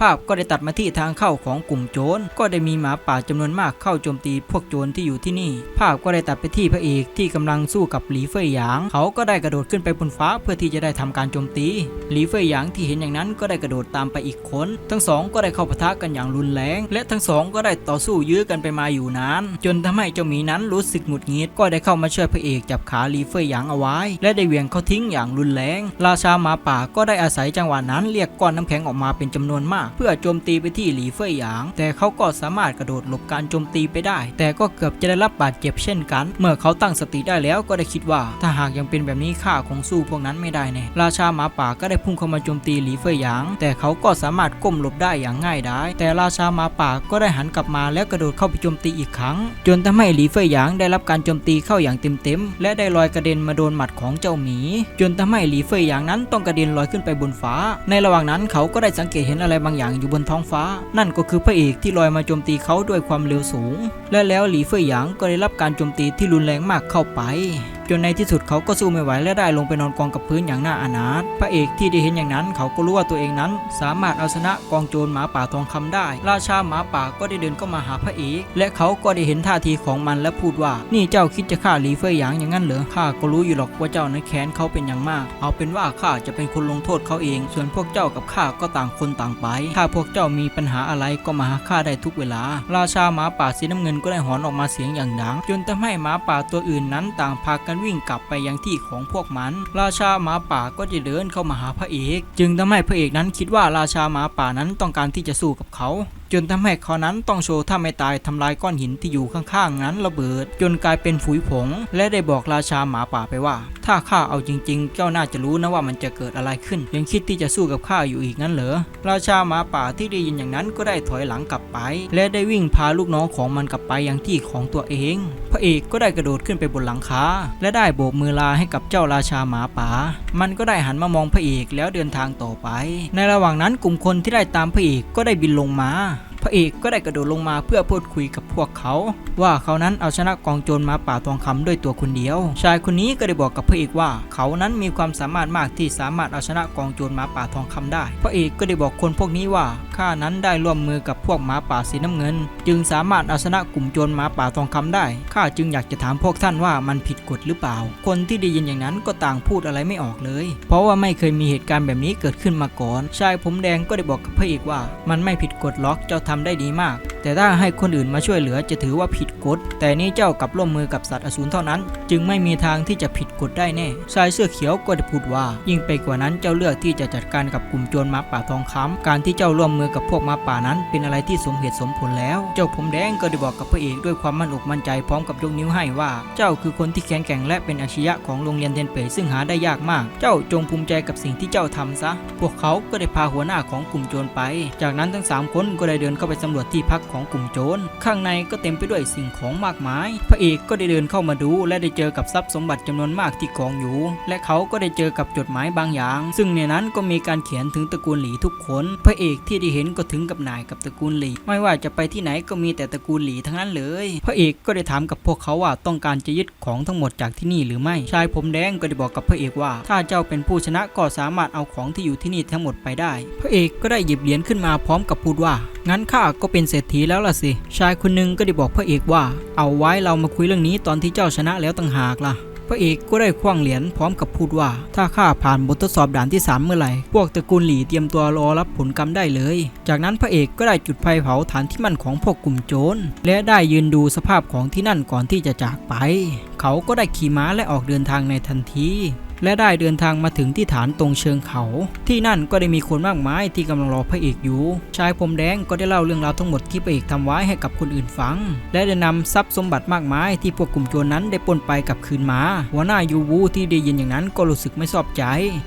ภาพก็ได้ตัดมาที่ทางเข้าของกลุ่มโจรก็ได้มีหมาป่าจำนวนมากเข้าโจมตีพวกโจรที่อยู่ที่นี่ ภาพก็ได้ตัดไปที่พระเอกที่กำลังสู้กับหลีเฟยหยาง เขาก็ได้กระโดดขึ้นไปบนฟ้าเพื่อที่จะได้ทำการโจมตีหลีเฟยหยางที่เห็นอย่างนั้นก็ได้กระโดดตามไปอีกคน ทั้งสองก็ได้เข้าปะทะกันอย่างรุนแรง และทั้งสองก็ได้ต่อสู้ยื้อกันไปมาอยู่นานจนทำให้เจ้าหมีนั้นรู้สึกหงุดหงิดก็ได้เข้ามาช่วยพระเอกจับขาหลีเฟยหยางเอาไว้ และได้เหวี่ยงเขาทิ้งอย่างรุนแรง ราชาหมาป่าก็ได้อาศัยจังหวะนั้นเรียกก้อนน้ำแข็งออกมาเป็นจำนวนมากเพื่อโจมตีไปที่หลีเฟยหยาง แต่เขาก็สามารถกระโดดหลบการโจมตีไปได้ แต่ก็เกือบจะได้รับบาดเจ็บเช่นกัน เมื่อเขาตั้งสติได้แล้วก็ได้คิดว่า ถ้าหากยังเป็นแบบนี้ข้าคงสู้พวกนั้นไม่ได้แน่ราชาหมาป่าก็ได้พุ่งเข้ามาโจมตีหลีเฟยหยาง แต่เขาก็สามารถก้มหลบได้อย่างง่ายดายแต่ราชาหมาป่าก็ได้หันกลับมาแล้วกระโดดเข้าไปโจมตีอีกครั้ง จนทำให้หลีเฟยหยางได้รับการโจมตีเข้าอย่างเต็มๆและได้ลอยกระเด็นมาโดนหมัดของเจ้าหมี จนทำให้หลีเฟยหยางนั้นต้องกระเด็นลอยขึ้นไปบนฟ้า ในระหว่างนั้นเขาก็ได้สังเกตเห็นอะไรบางอย่างอยู่บนท้องฟ้า นั่นก็คือพระเอกที่ลอยมาโจมตีเขาด้วยความเร็วสูง และแล้วหลีเฟยหยางก็ได้รับการโจมตีที่รุนแรงมากเข้าไป จนในที่สุดเขาก็สู้ไม่ไหวและได้ลงไปนอนกองกับพื้นอย่างน่าอนาถพระเอกที่ได้เห็นอย่างนั้น เขาก็รู้ว่าตัวเองนั้น สามารถเอาชนะกองโจรหมาป่าทองคำได้ ราชาหมาป่าก็ได้เดินเข้ามาหาพระเอกและเขาก็ได้เห็นท่าทีของมันและพูดว่า นี่เจ้าคิดจะฆ่าหลีเฟยหยางอย่างนั้นเหรอข้าก็รู้อยู่หรอกว่าเจ้านั้นแค้นเขาเป็นอย่างมาก เอาเป็นว่าข้าจะเป็นคนลงโทษเขาเอง ส่วนพวกเจ้ากับข้าก็ต่างคนต่างไปถ้าพวกเจ้ามีปัญหาอะไรก็มาหาข้าได้ทุกเวลา ราชาหมาป่าสีน้ำเงินก็ได้หอนออกมาเสียงอย่างดัง จนทำให้หมาป่าตัวอื่นนั้นต่างพากันวิ่งกลับไปยังที่ของพวกมัน ราชาหมาป่าก็จะเดินเข้ามาหาพระเอก จึงทำให้พระเอกนั้นคิดว่าราชาหมาป่านั้นต้องการที่จะสู้กับเขา จนทำให้เขานั้นต้องโชว์ถ้าไม่ตายทำลายก้อนหินที่อยู่ข้างๆนั้นระเบิด จนกลายเป็นฝุ่ยผง และได้บอกราชาหมาป่าไปว่า ถ้าข้าเอาจริงๆ เจ้าน่าจะรู้นะว่ามันจะเกิดอะไรขึ้น ยังคิดที่จะสู้กับข้าอยู่อีกงั้นเหรอราชาหมาป่าที่ได้ยินอย่างนั้นก็ได้ถอยหลังกลับไป และได้วิ่งพาลูกน้องของมันกลับไปยังที่ของตัวเอง พระเอกก็ได้กระโดดขึ้นไปบนหลังคาและได้โบกมือลาให้กับเจ้าราชาหมาป่า มันก็ได้หันมามองพระเอกแล้วเดินทางต่อไป ในระหว่างนั้นกลุ่มคนที่ได้ตามพระเอกก็ได้บินลงมา พระเอกก็ได้กระโดดลงมาเพื่อพูดคุยกับพวกเขา ว่าเขานั้นเอาชนะกองโจรมาป่าทองคำด้วยตัวคนเดียว ชายคนนี้ก็ได้บอกกับพระเอกว่า เขานั้นมีความสามารถมากที่สามารถเอาชนะกองโจรมาป่าทองคำได้ พระเอกก็ได้บอกคนพวกนี้ว่าข้านั้นได้ร่วมมือกับพวกหมาป่าสีน้ำเงิน จึงสามารถเอาชนะกลุ่มโจรหมาป่าทองคำได้ข้าจึงอยากจะถามพวกท่านว่ามันผิดกฎหรือเปล่า คนที่ได้ยินอย่างนั้นก็ต่างพูดอะไรไม่ออกเลย เพราะว่าไม่เคยมีเหตุการณ์แบบนี้เกิดขึ้นมาก่อน ชายผมแดงก็ได้บอกกับพระเอกว่า มันไม่ผิดกฎล็อกเจ้าทำได้ดีมากแต่ถ้าให้คนอื่นมาช่วยเหลือจะถือว่าผิดกฎ แต่นี่เจ้ากับร่วมมือกับสัตว์อสูรเท่านั้น จึงไม่มีทางที่จะผิดกฎได้แน่ชายเสื้อเขียวก็ได้พูดว่า ยิ่งไปกว่านั้นเจ้าเลือกที่จะจัดการกับกลุ่มโจรมาป่าทองคำการที่เจ้าร่วมมือกับพวกมาป่านั้น เป็นอะไรที่สมเหตุสมผลแล้ว เจ้าผมแดงก็ได้บอกกับพระเอกด้วยความมั่นอกมั่นใจพร้อมกับยกนิ้วให้ว่า เจ้าคือคนที่แข็งแกร่งและเป็นอาชียะของโรงเรียนเทนเปซึ่งหาได้ยากมาก เจ้าจงภูมิใจกับสิ่งที่เจ้าทำซะ พวกเขาก็ได้พาหัวหน้าของกลุ่มโจรไป จากนั้นทั้งสามคนก็ได้เดินเข้าไปสำรวจที่พักของกลุ่มโจร ข้างในก็เต็มไปด้วยสิ่งของมากมาย พระเอกก็ได้เดินเข้ามาดู และได้เจอกับทรัพย์สมบัติจำนวนมากที่กองอยู่ และเขาก็ได้เจอกับจดหมายบางอย่าง ซึ่งในนั้นก็มีการเขียนถึงตระกูลหลีทุกคน พระเอกที่ได้เห็นก็ถึงกับนายกับตระกูลหลี ไม่ว่าจะไปที่ไหนก็มีแต่ตระกูลหลีทั้งนั้นเลย พระเอกก็ได้ถามกับพวกเขาว่าต้องการจะยึดของทั้งหมดจากที่นี่หรือไม่ ชายผมแดงก็ได้บอกกับพระเอกว่า ถ้าเจ้าเป็นผู้ชนะก็สามารถเอาของที่อยู่ที่นี่ทั้งหมดไปได้ พระเอกก็ได้หยิบเหรียญขึ้นมาพร้อมกับพูดว่า งั้นข้าก็เป็นเศรษฐีแล้วล่ะสิ ชายคนหนึ่งก็ได้บอกพระเอกว่า เอาไว้เรามาคุยเรื่องนี้ตอนที่เจ้าชนะแล้วต่างหากล่ะ พระเอกก็ได้คว้างเหรียญพร้อมกับพูดว่า ถ้าข้าผ่านบททดสอบด่านที่ 3 เมื่อไหร่ พวกตระกูลหลี่เตรียมตัวรอรับผลกรรมได้เลย จากนั้นพระเอกก็ได้จุดไฟเผาฐานที่มั่นของพวกกลุ่มโจร และได้ยืนดูสภาพของที่นั่นก่อนที่จะจากไป เขาก็ได้ขี่ม้าและออกเดินทางในทันที และได้เดินทางมาถึงที่ฐานตรงเชิงเขา ที่นั่นก็ได้มีคนมากมายที่กำลังรอพระเอกอยู่ ชายผมแดงก็ได้เล่าเรื่องราวทั้งหมดที่พระเอกทำไว้ให้กับคนอื่นฟัง และได้นำทรัพย์สมบัติมากมายที่พวกกลุ่มโจรนั้นได้ปล้นไปกลับคืนมา หัวหน้ายูวูที่ได้ยินอย่างนั้นก็รู้สึกไม่ชอบใจ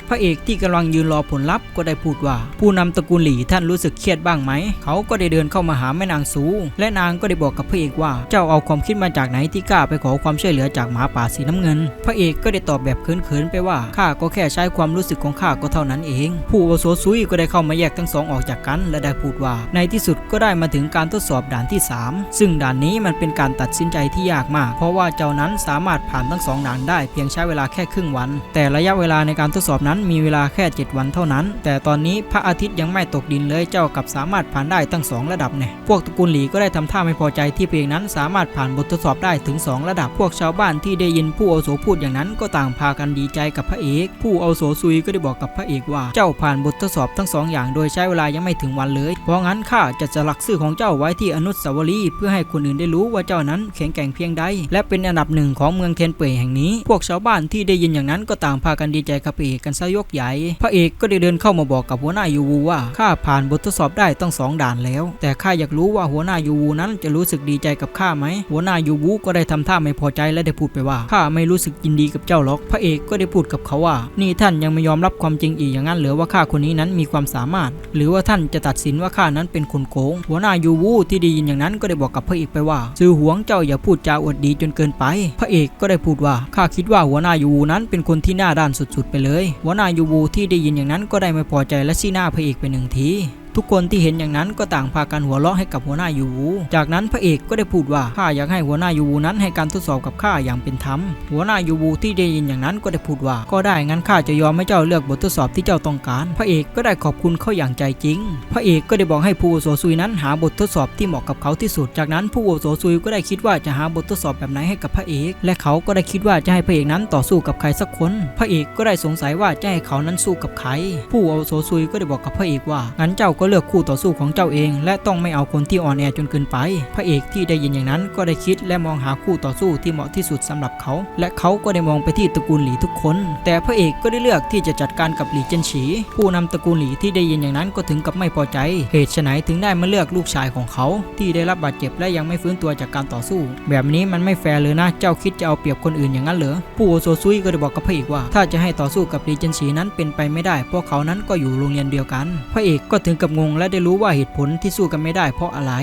พระเอกที่กำลังยืนรอผลลัพธ์ก็ได้พูดว่า ผู้นำตระกูลหลี่ท่านรู้สึกเครียดบ้างไหม เขาก็ได้เดินเข้ามาหาแม่นางซูและนางก็ได้บอกกับพระเอกว่า เจ้าเอาความคิดมาจากไหนที่กล้าไปขอความช่วยเหลือจากหมาป่าสีน้ำเงิน พระเอกก็ได้ตอบแบบเขินๆไปว่าข้าก็แค่ใช้ความรู้สึกของข้าก็เท่านั้นเอง ผู้อาวุโสซุยก็ได้เข้ามาแยกทั้งสองออกจากกัน และได้พูดว่า ในที่สุดก็ได้มาถึงการทดสอบด่านที่ 3 ซึ่งด่านนี้มันเป็นการตัดสินใจที่ยากมาก เพราะว่าเจ้านั้นสามารถผ่านทั้งสองด่านได้เพียงใช้เวลาแค่ครึ่งวัน แต่ระยะเวลาในการทดสอบนั้นมีเวลาแค่ 7 วันเท่านั้น แต่ตอนนี้พระอาทิตย์ยังไม่ตกดินเลยเจ้ากับสามารถผ่านได้ตั้งสองระดับเนี่ยพวกตระกูลหลีก็ได้ทำท่าไม่พอใจที่เพลงนั้นสามารถผ่านบททดสอบได้ถึง 2 ระดับพวกชาวบ้านที่ได้ยินผู้อาวุโสพูดอย่างนั้นก็ต่างพากันดีใจกับพระเอก ผู้เอาโสซุยก็ได้บอกกับพระเอกว่า เจ้าผ่านบททดสอบทั้งสองอย่างโดยใช้เวลายังไม่ถึงวันเลย เพราะงั้นข้าจะสลักชื่อของเจ้าไว้ที่อนุสาวรีย์เพื่อให้คนอื่นได้รู้ว่าเจ้านั้นแข็งแกร่งเพียงใด และเป็นอันดับหนึ่งของเมืองเทียนเป่ยแห่งนี้ พวกชาวบ้านที่ได้ยินอย่างนั้นก็ต่างพากันดีใจกับพระเอกกันซะยกใหญ่ พระเอกก็ได้เดินเข้ามาบอกกับหัวหน้ายูวูว่าข้าผ่านบททดสอบได้ตั้งสองด่านแล้ว แต่ข้าอยากรู้ว่าหัวหน้ายูวูนั้นจะรู้สึกดีใจกับข้าไหมหัวหน้ายูวูก็ได้ทำท่าไม่พอใจและได้พูดไปว่าข้าไม่รู้สึกยินดีกับเจ้าหรอก พระเอกก็ได้พูดกับเขาว่า นี่ท่านยังไม่ยอมรับความจริงอีกอย่างนั้นหรือว่าข้าคนนี้นั้นมีความสามารถ หรือว่าท่านจะตัดสินว่าข้านั้นเป็นคนโกง หัวหน้ายูวูที่ได้ยินอย่างนั้นก็ได้บอกกับพระเอกไปว่า ซื้อหวงเจ้าอย่าพูดจาอวดดีจนเกินไป พระเอกก็ได้พูดว่าข้าคิดว่าหัวหน้ายูวูนั้นเป็นคนที่หน้าด้านสุดๆ ไปเลย หัวหน้ายูวูที่ได้ยินอย่างนั้นก็ได้ไม่พอใจและชี้หน้าพระเอกไปหนึ่งที ทุกคนที่เห็นอย่างนั้นก็ต่างพากันหัวเราะให้กับหัวหน้ายูวู จากนั้นพระเอกก็ได้พูดว่าข้าอยากให้หัวหน้ายูวูนั้นให้การทดสอบกับข้าอย่างเป็นธรรม หัวหน้ายูวูที่ได้ยินอย่างนั้นก็ได้พูดว่า ก็ได้งั้นข้าจะยอมให้เจ้าเลือกบททดสอบที่เจ้าต้องการ พระเอกก็ได้ขอบคุณเขาอย่างใจจริง พระเอกก็ได้บอกให้ผู้อโสซุยนั้นหาบททดสอบที่เหมาะกับเขาที่สุด จากนั้นผู้อโสซุยก็ได้คิดว่าจะหาบททดสอบแบบไหนให้กับพระเอก และเขาก็ได้คิดว่าจะให้พระเอกนั้นต่อสู้กับใครสักคน พระเอกก็ได้สงสัยว่าจะให้เขานั้นสู้กับใคร ผู้โสซุยก็ได้บอกกับพระเอกว่างั้นเจ้าก็เลือกคู่ต่อสู้ของเจ้าเอง และต้องไม่เอาคนที่อ่อนแอจนเกินไป พระเอกที่ได้ยินอย่างนั้นก็ได้คิดและมองหาคู่ต่อสู้ที่เหมาะที่สุดสำหรับเขา และเขาก็ได้มองไปที่ตระกูลหลีทุกคน แต่พระเอกก็ได้เลือกที่จะจัดการกับหลีเจนฉี ผู้นำตระกูลหลีที่ได้ยินอย่างนั้นก็ถึงกับไม่พอใจ เหตุไฉนถึงได้มาเลือกลูกชายของเขา ที่ได้รับบาดเจ็บและยังไม่ฟื้นตัวจากการต่อสู้ แบบนี้มันไม่แฟร์เลยนะเจ้าคิดจะเอาเปรียบคนอื่นอย่างนั้นเหรอผู้อาวุโซซุยก็ได้บอกกับพระเอกว่า ถ้าจะให้ต่อสู้กับหลีเจนฉีนั้นเป็นไปไม่ได้พราะเขานั้นก็อยู่โรงเรียนเดียวกัน พระเอกก็ถึงกับงงและได้รู้ว่าเหตุผลที่สู้กันไม่ได้เพราะอะไร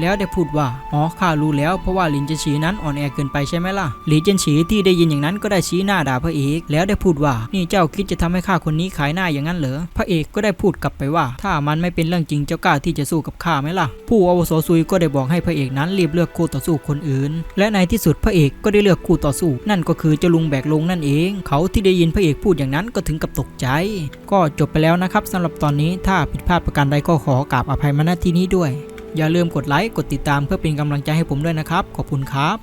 แล้วได้พูดว่า อ๋อ ข้ารู้แล้วเพราะว่าหลินเจนฉีนั้นอ่อนแอเกินไปใช่ไหมล่ะ หลินเจนฉีที่ได้ยินอย่างนั้นก็ได้ชี้หน้าด่าพระเอก แล้วได้พูดว่า นี่เจ้าคิดจะทำให้ข้าคนนี้ขายหน้าอย่างนั้นเหรอ พระเอกก็ได้พูดกลับไปว่า ถ้ามันไม่เป็นเรื่องจริงเจ้ากล้าที่จะสู้กับข้าไหมล่ะ ผู้อาวุโสซุยก็ได้บอกให้พระเอกนั้นรีบเลือกคู่ต่อสู้คนอื่น และในที่สุดพระเอกก็ได้เลือกคู่ต่อสู้ นั่นก็คือเจ้าลุงแบกลงนั่นเอง เขาที่ได้ยินพระเอกพูดอย่างนั้นก็ถึงกับตกใจ ก็จบไปแล้วนะครับสำหรับตอนนี้ถ้าผิดพลาดประการใดก็ขอกราบอภัยมาณที่นี้ด้วย อย่าลืมกดไลค์ กดติดตามเพื่อเป็นกำลังใจให้ผมด้วยนะครับ ขอบคุณครับ